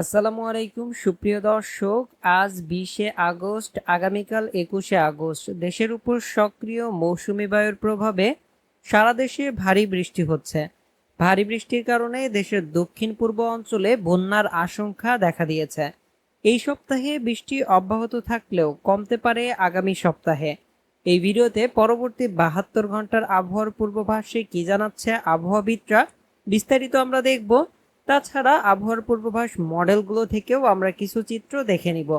আসসালামু আলাইকুম, সুপ্রিয় দর্শক। আজ বিশে আগস্ট, আগামীকাল একুশে আগস্ট। দেশের উপর সক্রিয় মৌসুমি বায়ুর প্রভাবে সারা দেশে ভারী বৃষ্টি হচ্ছে। ভারী বৃষ্টির কারণে দেশের দক্ষিণ পূর্ব অঞ্চলে বন্যার আশঙ্কা দেখা দিয়েছে। এই সপ্তাহে বৃষ্টি অব্যাহত থাকলেও কমতে পারে আগামী সপ্তাহে। এই ভিডিওতে পরবর্তী বাহাত্তর ঘণ্টার আবহাওয়ার পূর্বাভাসে কি জানাচ্ছে আবহাওয়াবিদরা, বিস্তারিত আমরা দেখব। তাছাড়া আবহাওয়ার পূর্বাভাস মডেলগুলো থেকেও আমরা কিছু চিত্র দেখে নিব।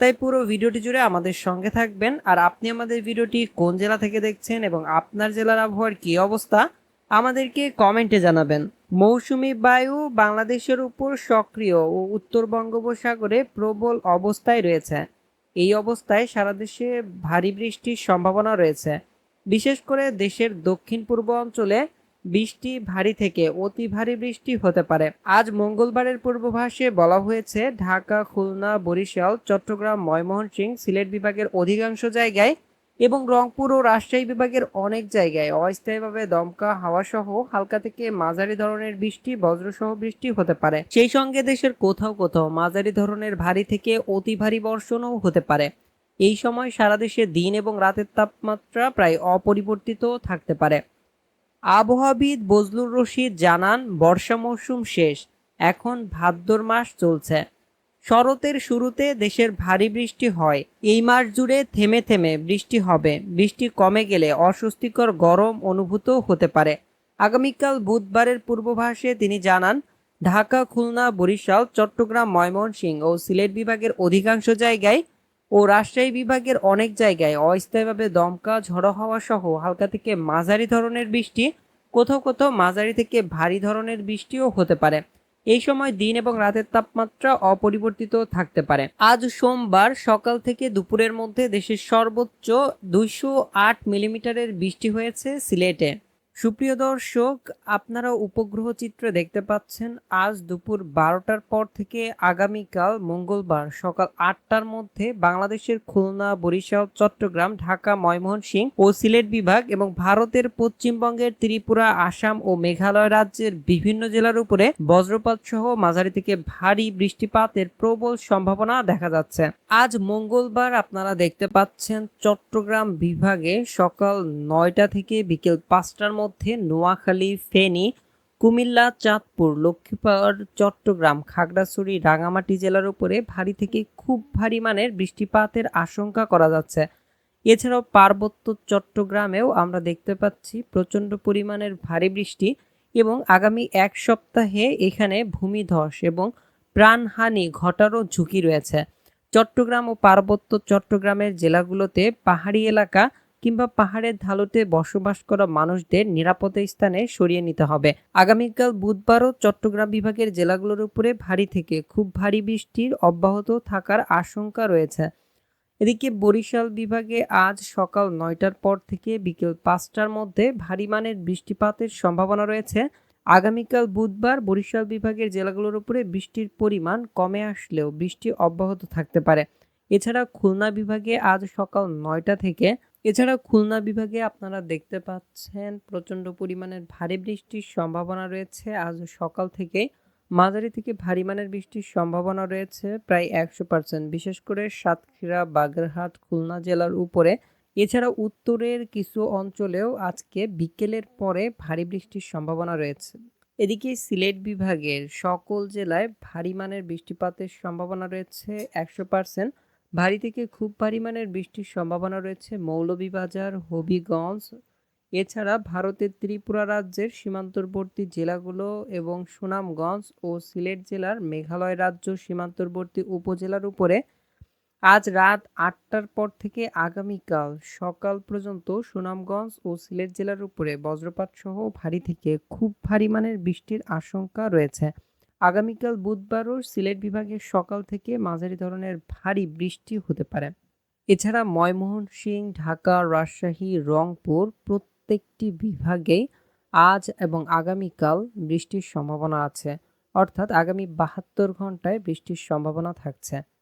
তাই পুরো ভিডিওটি জুড়ে আমাদের সঙ্গে থাকবেন। আর আপনি আমাদের ভিডিওটি কোন জেলা থেকে দেখছেন এবং আপনার জেলার আবহাওয়ার কি অবস্থা, আমাদেরকে কমেন্টে জানাবেন। মৌসুমী বায়ু বাংলাদেশের উপর সক্রিয় ও উত্তর বঙ্গোপসাগরে প্রবল অবস্থায় রয়েছে। এই অবস্থায় সারা দেশে ভারী বৃষ্টির সম্ভাবনা রয়েছে। বিশেষ করে দেশের দক্ষিণ পূর্ব অঞ্চলে বৃষ্টি ভারী থেকে অতি ভারী বৃষ্টি হতে পারে। আজ মঙ্গলবারের পূর্বাভাসে বলা হয়েছে, ঢাকা, খুলনা, বরিশাল, চট্টগ্রাম, ময়মনসিংহ, সিলেট বিভাগের অধিকাংশ জায়গায় এবং রংপুর ও রাজশাহী বিভাগের অনেক জায়গায় অস্থায়ীভাবে দমকা হাওয়া সহ হালকা থেকে মাঝারি ধরনের বৃষ্টি, বজ্রসহ বৃষ্টি হতে পারে। সেই সঙ্গে দেশের কোথাও কোথাও মাঝারি ধরনের ভারী থেকে অতি ভারী বর্ষণও হতে পারে। এই সময় সারা দেশে দিন এবং রাতের তাপমাত্রা প্রায় অপরিবর্তিত থাকতে পারে। আবহাওয়াবিদ বজলুর রশিদ জানান, বর্ষা মৌসুম শেষ, এখন ভাদ্র মাস চলছে। শরতের শুরুতে দেশের ভারী বৃষ্টি হয়। এই মাস জুড়ে থেমে থেমে বৃষ্টি হবে। বৃষ্টি কমে গেলে অস্বস্তিকর গরম অনুভূত হতে পারে। আগামীকাল বুধবারের পূর্বাভাসে তিনি জানান, ঢাকা, খুলনা, বরিশাল, চট্টগ্রাম, ময়মনসিংহ ও সিলেট বিভাগের অধিকাংশ জায়গায় ও রাজশাহী বিভাগের অনেক জায়গায় অস্থায়ীভাবে দমকা, ঝড়ো হাওয়া সহ হালকা থেকে মাঝারি ধরনের বৃষ্টি, কোথাও কোথাও মাঝারি থেকে ভারী ধরনের বৃষ্টিও হতে পারে। এই সময় দিন এবং রাতের তাপমাত্রা অপরিবর্তিত থাকতে পারে। আজ সোমবার সকাল থেকে দুপুরের মধ্যে দেশের সর্বোচ্চ দুইশো আট মিলিমিটারের বৃষ্টি হয়েছে সিলেটে। সুপ্রিয় দর্শক, আপনারা উপগ্রহ চিত্র দেখতে পাচ্ছেন, আজ দুপুর বারোটার পর থেকে আগামীকাল মঙ্গলবার সকাল আটটার মধ্যে বাংলাদেশের খুলনা, বরিশাল, চট্টগ্রাম, ঢাকা, ময়মনসিংহ ও সিলেট বিভাগ এবং ভারতের পশ্চিমবঙ্গের ত্রিপুরা, আসাম ও মেঘালয় রাজ্যের বিভিন্ন জেলার উপরে বজ্রপাত সহ মাঝারি থেকে ভারী বৃষ্টিপাতের প্রবল সম্ভাবনা দেখা যাচ্ছে। আজ মঙ্গলবার আপনারা দেখতে পাচ্ছেন চট্টগ্রাম বিভাগে সকাল নয়টা থেকে বিকেল পাঁচটার মধ্যে নোয়াখালী, ফেনী, কুমিল্লা, চাঁদপুর লক্ষ্মীপুর চট্টগ্রাম, খাগড়াছড়ি রাঙামাটি জেলার উপরে ভারী থেকে খুব ভারী মানের বৃষ্টিপাতের আশঙ্কা করা যাচ্ছে। এছাড়াও পার্বত্য চট্টগ্রামেও আমরা দেখতে পাচ্ছি প্রচণ্ড পরিমাণের ভারী বৃষ্টি এবং আগামী এক সপ্তাহে এখানে ভূমিধস এবং প্রাণহানি ঘটারও ঝুঁকি রয়েছে। চট্টগ্রাম ও পার্বত্য চট্টগ্রামের জেলাগুলোতে পাহাড়ি এলাকা কিংবা পাহাড়ের ঢালুতে বসবাস করা মানুষদের নিরাপদ স্থানে সরিয়ে নিতে হবে। আগামীকাল বুধবারও চট্টগ্রাম বিভাগের জেলাগুলোর উপরে ভারী থেকে খুব ভারী বৃষ্টির অব্যাহত থাকার আশঙ্কা রয়েছে। এদিকে বরিশাল বিভাগে আজ সকাল নয়টার পর থেকে বিকেল পাঁচটার মধ্যে ভারী মানের বৃষ্টিপাতের সম্ভাবনা রয়েছে। আগামীকাল বুধবার বরিশাল বিভাগের জেলাগুলোর উপরে বৃষ্টির পরিমাণ কমে আসলেও বৃষ্টি অব্যাহত থাকতে পারে। এছাড়া খুলনা বিভাগে আজ সকাল নয়টা থেকে, এছাড়া খুলনা বিভাগে আপনারা দেখতে পাচ্ছেন প্রচণ্ড পরিমাণের ভারী বৃষ্টির সম্ভাবনা রয়েছে। আজ সকাল থেকে মাঝারি থেকে ভারী মানের বৃষ্টির সম্ভাবনা রয়েছে, প্রায় একশো পার্সেন্ট। বিশেষ করে সাতক্ষীরা, বাগেরহাট, খুলনা জেলার উপরে এছাড়া উত্তরের কিছু অঞ্চলেও আজকে বিকেলের পরে ভারী বৃষ্টির সম্ভাবনা রয়েছে। এদিকে সিলেট বিভাগের সকল জেলায় ভারী মানের বৃষ্টিপাতের সম্ভাবনা রয়েছে একশো পার্সেন্ট। ভারী থেকে খুব ভারী মানের বৃষ্টির সম্ভাবনা রয়েছে মৌলভীবাজার, হবিগঞ্জ। এছাড়া ভারতের ত্রিপুরা রাজ্যের সীমান্তবর্তী জেলাগুলো এবং সুনামগঞ্জ ও সিলেট জেলার মেঘালয় রাজ্য সীমান্তবর্তী উপজেলার উপরে আজ রাত আটটার পর থেকে আগামীকাল সকাল পর্যন্ত সুনামগঞ্জ ও সিলেট জেলার উপরে বজ্রপাত সহ ভারী থেকে খুব ভারী মানের বৃষ্টির আশঙ্কা রয়েছে। আগামীকাল বুধবারও সিলেট বিভাগের সকাল থেকে মাঝারি ধরনের ভারী বৃষ্টি হতে পারে। এছাড়া ময়মনসিংহ, ঢাকা, রাজশাহী, রংপুর প্রত্যেকটি বিভাগেই আজ এবং আগামীকাল বৃষ্টির সম্ভাবনা আছে। অর্থাৎ আগামী বাহাত্তর ঘন্টায় বৃষ্টির সম্ভাবনা থাকছে।